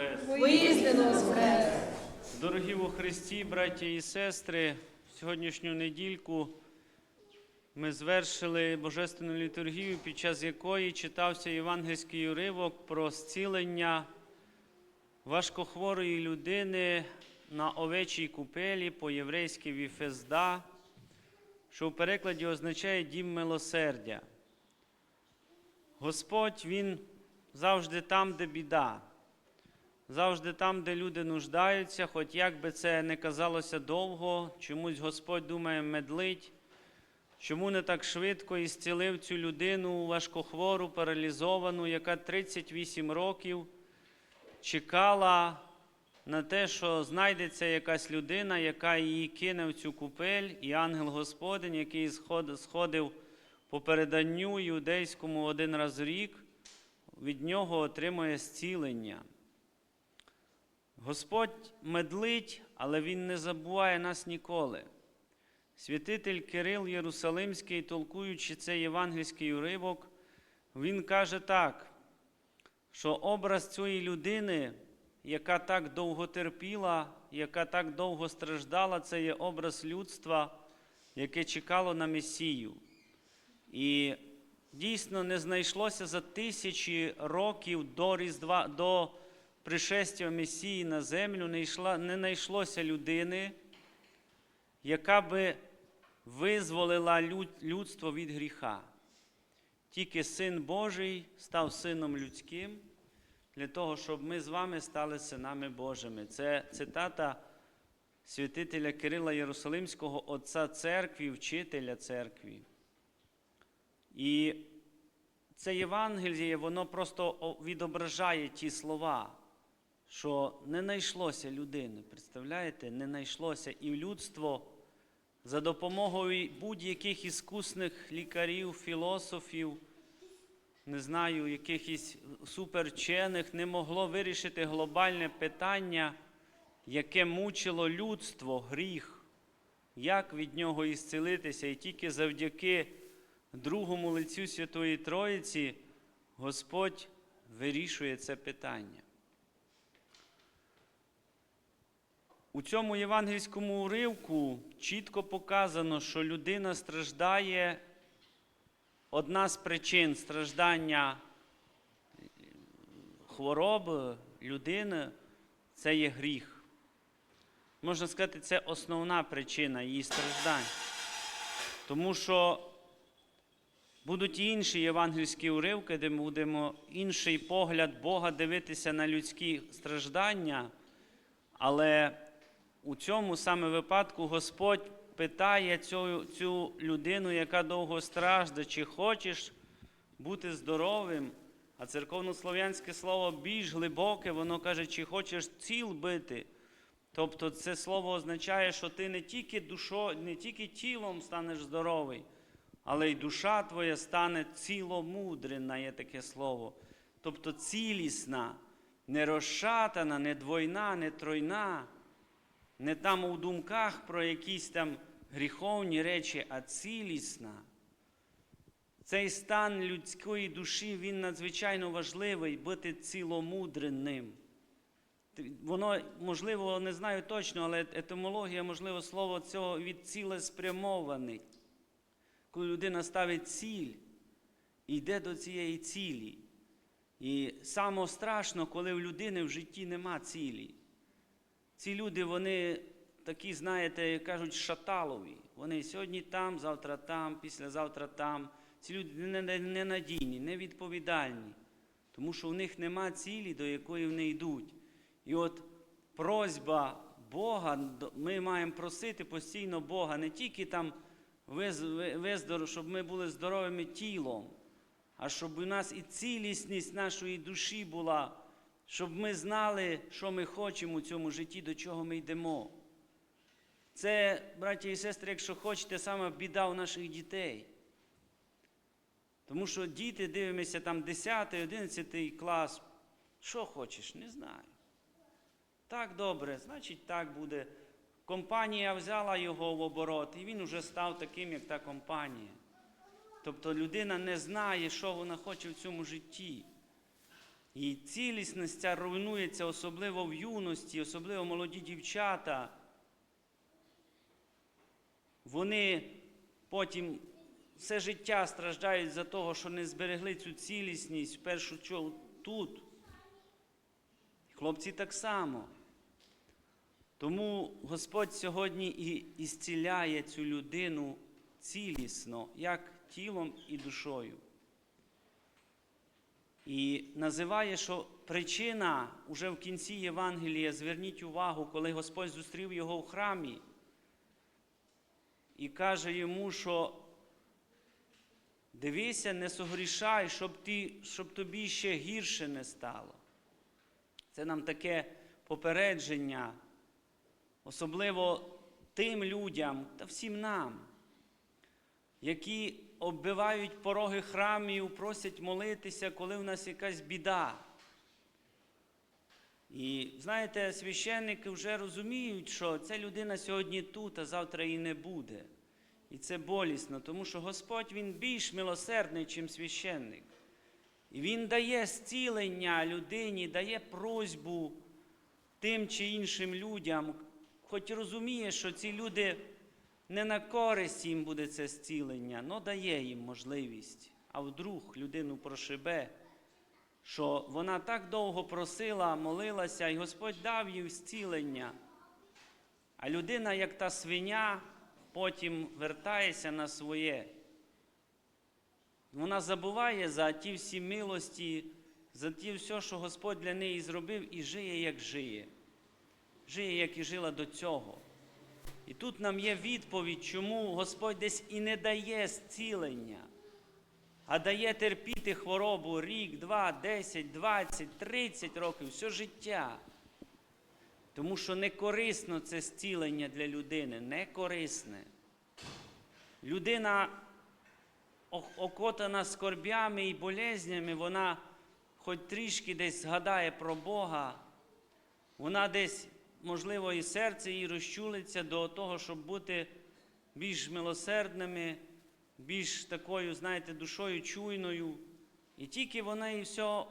воскрес! Воістину воскрес! Дорогі у Христі, браті і сестри, сьогоднішню недільку ми звершили Божественну літургію, під час якої читався євангельський уривок про зцілення важкохворої людини на овечій купелі по-єврейськи Віфезда, що в перекладі означає дім милосердя. Господь Він завжди там, де біда, завжди там, де люди нуждаються, хоч як би це не казалося довго, чомусь Господь думає медлить, чому не так швидко і зцілив цю людину важкохвору, паралізовану, яка 38 років чекала на те, що знайдеться якась людина, яка її кине в цю купель, і ангел Господень, який сходив по переданню юдейському один раз в рік, від нього отримує зцілення. Господь медлить, але Він не забуває нас ніколи. Святитель Кирил Єрусалимський, толкуючи цей євангельський уривок, він каже так, що образ цієї людини, яка так довго терпіла, яка так довго страждала, це є образ людства, яке чекало на Месію. І дійсно не знайшлося за тисячі років до Різдва, до пришестя Месії на землю, не, йшла, не знайшлося людини, яка би визволила люд- людство від гріха. Тільки Син Божий став Сином людським для того, щоб ми з вами стали синами Божими. Це цитата святителя Кирила Єрусалимського, отця церкві, вчителя церкві. І це Євангеліє, воно просто відображає ті слова, що не знайшлося людини. Представляєте, не знайшлося і людство за допомогою будь-яких іскусних лікарів, філософів, не знаю, якихось суперчених, не могло вирішити глобальне питання, яке мучило людство, гріх, як від нього ісцелитися. І тільки завдяки другому лицю Святої Троїці Господь вирішує це питання. У цьому євангельському уривку чітко показано, що людина страждає. Одна з причин страждання хвороби людини це є гріх. Можна сказати, це основна причина її страждань. Тому що будуть інші євангельські уривки, де ми будемо інший погляд Бога дивитися на людські страждання, але у цьому саме випадку Господь питає цю, цю людину, яка довго стражда, чи хочеш бути здоровим, а церковнослов'янське слово більш глибоке, воно каже, чи хочеш ціл бити. Тобто це слово означає, що ти не тільки душо, не тільки тілом станеш здоровий, але й душа твоя стане ціломудрена, є таке слово. Тобто цілісна, не розшатана, не двойна, не тройна, не там у думках про якісь там гріховні речі, а цілісна. Цей стан людської душі, він надзвичайно важливий бути ціломудреним. Воно, можливо, не знаю точно, але етимологія, можливо, слово цього від цілеспрямований. Коли людина ставить ціль і йде до цієї цілі. І саме страшно, коли в людини в житті нема цілі. Ці люди, вони такі, знаєте, кажуть, шаталові. Вони сьогодні там, завтра там, післязавтра там. Ці люди не- не- ненадійні, невідповідальні, тому що в них нема цілі, до якої вони йдуть. І от просьба Бога, ми маємо просити постійно Бога, не тільки там щоб ми були здоровими тілом, а щоб у нас і цілісність нашої душі була, щоб ми знали, що ми хочемо у цьому житті, до чого ми йдемо. Це, браті і сестри, якщо хочете, саме біда у наших дітей. Тому що діти, дивимося, там 10, 11 клас. Що хочеш, не знаю. Так добре, значить так буде. Компанія взяла його в оборот, і він вже став таким, як та компанія. Тобто людина не знає, що вона хоче в цьому житті. І цілісність ця руйнується особливо в юності, особливо молоді дівчата. Вони потім все життя страждають за того, що не зберегли цю цілісність, в першу чергу тут. Хлопці так само. Тому Господь сьогодні і ісціляє цю людину цілісно, як тілом і душою. І називає, що причина уже в кінці Євангелія, зверніть увагу, коли Господь зустрів його в храмі і каже йому, що дивися, не согрішай, щоб, ти, щоб тобі ще гірше не стало. Це нам таке попередження, особливо тим людям та всім нам, які оббивають пороги храмів, просять молитися, коли в нас якась біда. І знаєте, священники вже розуміють, що ця людина сьогодні тут, а завтра її не буде. І це болісно, тому що Господь Він більш милосердний, ніж священник. І Він дає зцілення людині, дає просьбу тим чи іншим людям, хоч розуміє, що ці люди не на користь їм буде це зцілення, але дає їм можливість. А вдруг людину прошибе, що вона так довго просила, молилася, і Господь дав їй зцілення. А людина, як та свиня, потім вертається на своє. Вона забуває за ті всі милості, за ті все, що Господь для неї зробив, і жиє, як жиє. Жиє, як і жила до цього. І тут нам є відповідь, чому Господь десь і не дає зцілення, а дає терпіти хворобу рік, два, десять, двадцять, тридцять років, все життя. Тому що не корисно це зцілення для людини, не корисне. Людина, окотана скорбями і болезнями, вона хоч трішки десь згадає про Бога, вона десь, можливо, і серце її розчулиться до того, щоб бути більш милосердними, більш такою, знаєте, душою чуйною. І тільки вона і все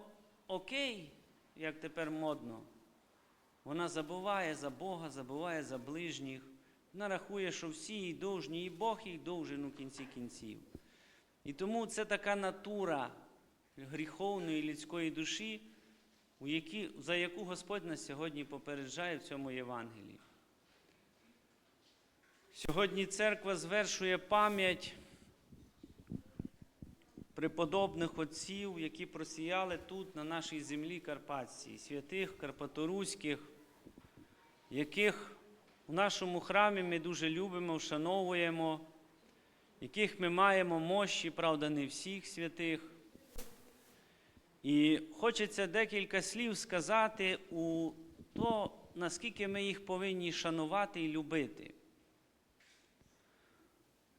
окей, як тепер модно. Вона забуває за Бога, забуває за ближніх. Вона рахує, що всі їй довжні, і Бог їй довжен у кінці кінців. І тому це така натура гріховної людської душі, у які, за яку Господь нас сьогодні попереджає в цьому Євангелії. Сьогодні церква звершує пам'ять преподобних отців, які просіяли тут, на нашій землі Карпатській, святих Карпаторуських, яких у нашому храмі ми дуже любимо, вшановуємо, яких ми маємо мощі, правда, не всіх святих. І хочеться декілька слів сказати у то, наскільки ми їх повинні шанувати і любити.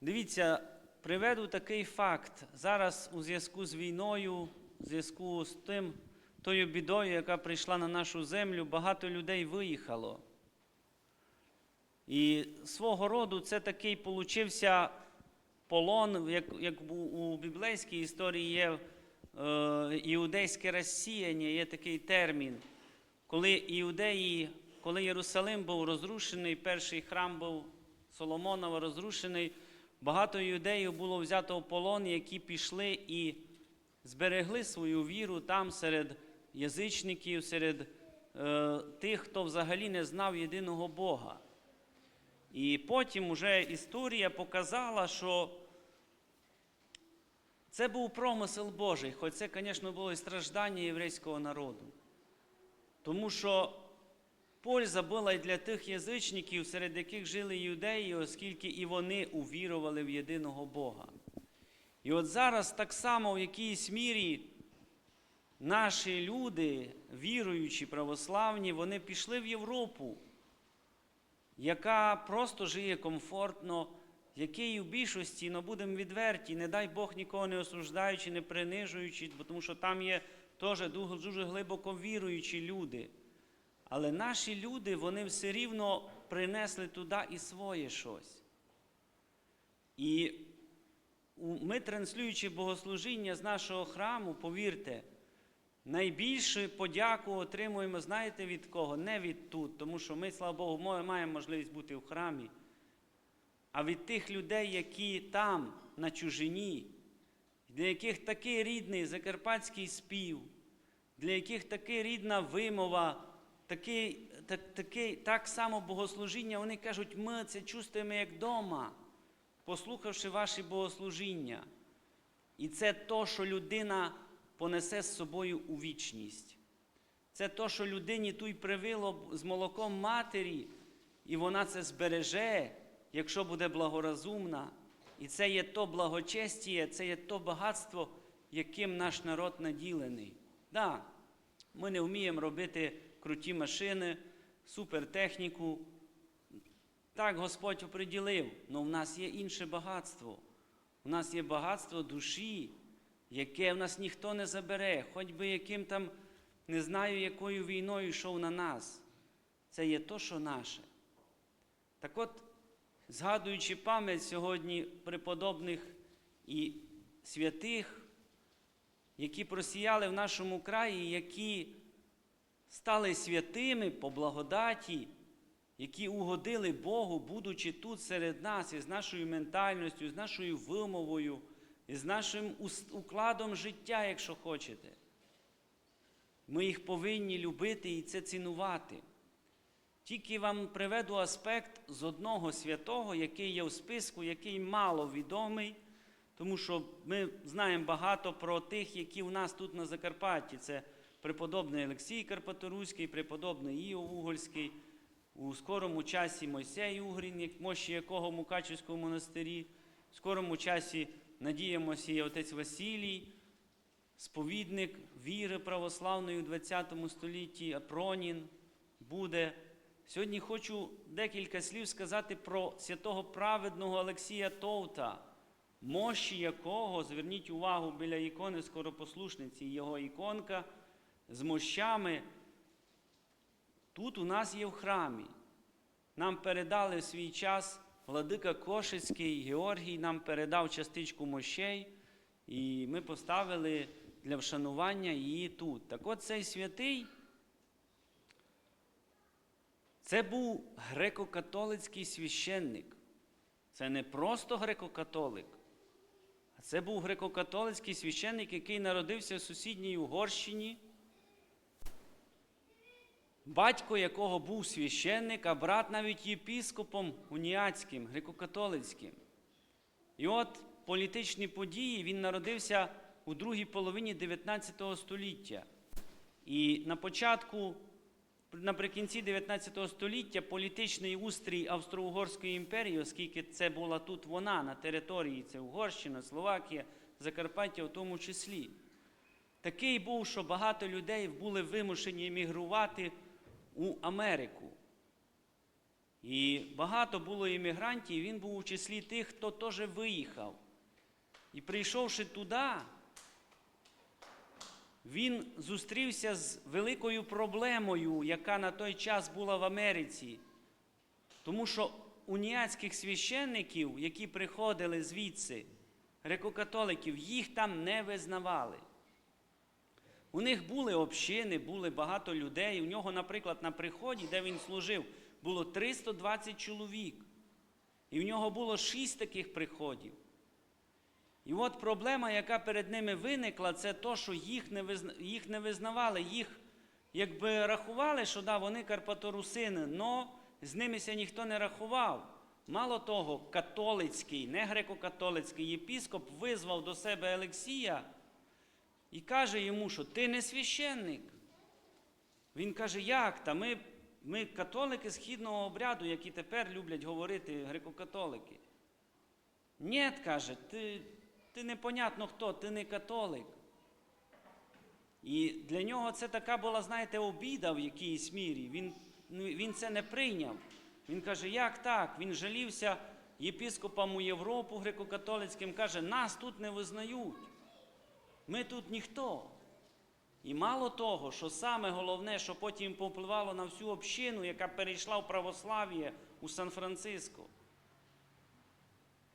Дивіться, приведу такий факт. Зараз у зв'язку з війною, у зв'язку з тим, тою бідою, яка прийшла на нашу землю, багато людей виїхало. І свого роду це такий получився полон, як як у біблейській історії є іудейське розсіяння, є такий термін, коли іудеї, коли Єрусалим був розрушений, перший храм був Соломонова розрушений, багато іудеїв було взято в полон, які пішли і зберегли свою віру там серед язичників, серед е, тих, хто взагалі не знав єдиного Бога. І потім уже історія показала, що це був промисел Божий, хоч це, звісно, було і страждання єврейського народу. Тому що польза була і для тих язичників, серед яких жили юдеї, оскільки і вони увірували в єдиного Бога. І от зараз так само в якійсь мірі наші люди, віруючі, православні, вони пішли в Європу яка просто жиє комфортно, який в більшості, ну будемо відверті, не дай Бог нікого не осуждаючи, не принижуючи, тому що там є теж дуже глибоко віруючі люди. Але наші люди, вони все рівно принесли туди і своє щось. І ми, транслюючи богослужіння з нашого храму, повірте, найбільшу подяку отримуємо, знаєте від кого? Не від тут, тому що ми, слава Богу, маємо можливість бути в храмі, а від тих людей, які там, на чужині, для яких такий рідний закарпатський спів, для яких така рідна вимова, такий, так, такий, так само богослужіння, вони кажуть, ми це чувствуємо як вдома, послухавши ваші богослужіння. І це то, що людина понесе з собою у вічність. Це то, що людині ту й привило з молоком матері, і вона це збереже, якщо буде благоразумна. І це є то благочестіє, це є то багатство, яким наш народ наділений. Да, ми не вміємо робити круті машини, супертехніку. Так Господь оприділив, але в нас є інше багатство. У нас є багатство душі, яке в нас ніхто не забере, хоч би яким там, не знаю, якою війною йшов на нас. Це є то, що наше. Так от, згадуючи пам'ять сьогодні преподобних і святих, які просіяли в нашому краї, які стали святими по благодаті, які угодили Богу, будучи тут серед нас, із нашою ментальністю, з нашою вимовою, із нашим укладом життя, якщо хочете. Ми їх повинні любити і це цінувати. Тільки вам приведу аспект з одного святого, який є у списку, який мало відомий, тому що ми знаємо багато про тих, які у нас тут на Закарпатті. Це преподобний Олексій Карпаторуський, преподобний Іов Угольський, у скорому часі Мойсей Угрін, мощі якого в Мукачівському монастирі, в скорому часі, надіємося, і отець Василій, сповідник віри православної у ХХ столітті, Апронін буде. Сьогодні хочу декілька слів сказати про святого праведного Олексія Товта, мощі якого, зверніть увагу, біля ікони скоропослушниці, його іконка з мощами. Тут у нас є в храмі. Нам передали в свій час владика Кошицький, Георгій нам передав частичку мощей, і ми поставили для вшанування її тут. Так от цей святий. Це був греко-католицький священник. Це не просто греко-католик, а це був греко-католицький священник, який народився в сусідній Угорщині, батько якого був священник, а брат навіть єпіскопом уніатським, греко-католицьким. І от політичні події він народився у другій половині 19 століття. І на початку наприкінці 19 століття політичний устрій Австро-Угорської імперії, оскільки це була тут вона на території, це Угорщина, Словакія, Закарпаття в тому числі. Такий був, що багато людей були вимушені емігрувати у Америку. І багато було іммігрантів, і він був у числі тих, хто теж виїхав. І прийшовши туди, він зустрівся з великою проблемою, яка на той час була в Америці. Тому що уніатських священників, які приходили звідси, греко-католиків, їх там не визнавали. У них були общини, були багато людей. У нього, наприклад, на приході, де він служив, було 320 чоловік. І в нього було шість таких приходів. І от проблема, яка перед ними виникла, це то, що їх не, визна... їх не визнавали, їх якби рахували, що да, вони карпаторусини, але з нимися ніхто не рахував. Мало того, католицький, не греко-католицький єпіскоп визвав до себе Олексія і каже йому, що ти не священник. Він каже, як? Та ми, ми католики східного обряду, які тепер люблять говорити греко-католики. Ні, каже, ти, ти непонятно хто, ти не католик. І для нього це така була, знаєте, обіда в якійсь мірі. Він, ну, він це не прийняв. Він каже, як так? Він жалівся єпіскопам у Європу греко-католицьким, каже, нас тут не визнають. Ми тут ніхто. І мало того, що саме головне, що потім повпливало на всю общину, яка перейшла в православ'я у Сан-Франциско.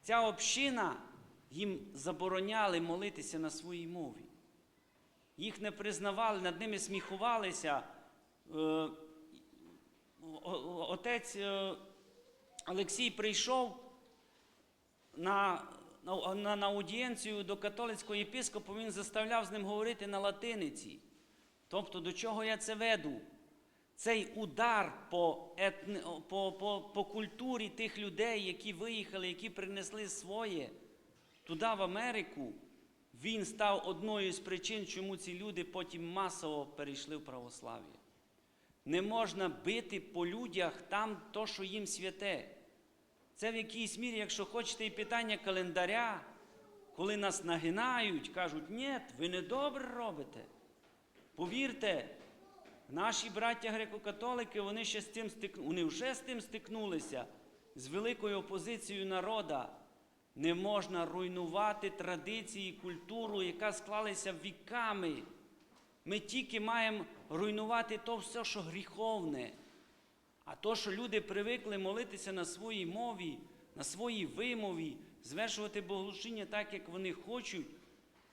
Ця община їм забороняли молитися на своїй мові. їх не признавали, над ними сміхувалися. Е, Отець е, Олексій прийшов на, на, на, на аудієнцію до католицького єпископа, він заставляв з ним говорити на латиниці. Тобто, до чого я це веду? Цей удар по, етни, по, по, по культурі тих людей, які виїхали, які принесли своє туди, в Америку, він став одною з причин, чому ці люди потім масово перейшли в православ'я. Не можна бити по людях там то, що їм святе. Це в якійсь мірі, якщо хочете, і питання календаря, коли нас нагинають, кажуть, ні, ви не добре робите. Повірте, наші браття греко-католики, вони ще з тим стик... вони вже з тим стикнулися, з великою опозицією народа. Не можна руйнувати традиції, культуру, яка склалася віками. Ми тільки маємо руйнувати то все, що гріховне. А то, що люди привикли молитися на своїй мові, на своїй вимові, звершувати богослужіння так, як вони хочуть,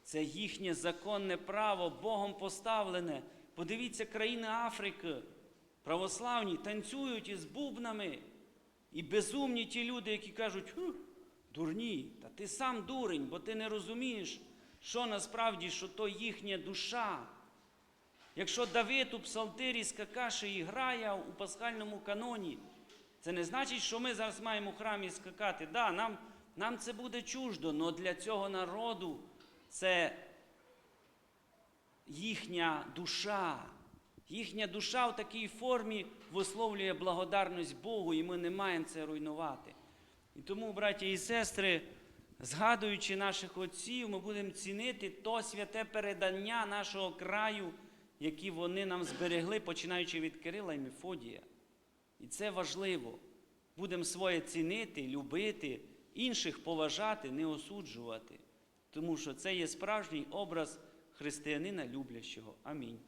це їхнє законне право, Богом поставлене. Подивіться, країни Африки, православні, танцюють із бубнами. І безумні ті люди, які кажуть, «Ху, дурні, та ти сам дурень, бо ти не розумієш, що насправді, що то їхня душа. Якщо Давид у псалтирі скакаше і грає у пасхальному каноні, це не значить, що ми зараз маємо у храмі скакати. Да, нам, нам це буде чуждо, але для цього народу це їхня душа. Їхня душа в такій формі висловлює благодарність Богу, і ми не маємо це руйнувати. І тому, браті і сестри, згадуючи наших отців, ми будемо цінити то святе передання нашого краю, які вони нам зберегли, починаючи від Кирила і Мефодія. І це важливо. Будемо своє цінити, любити, інших поважати, не осуджувати. Тому що це є справжній образ християнина люблящого. Амінь.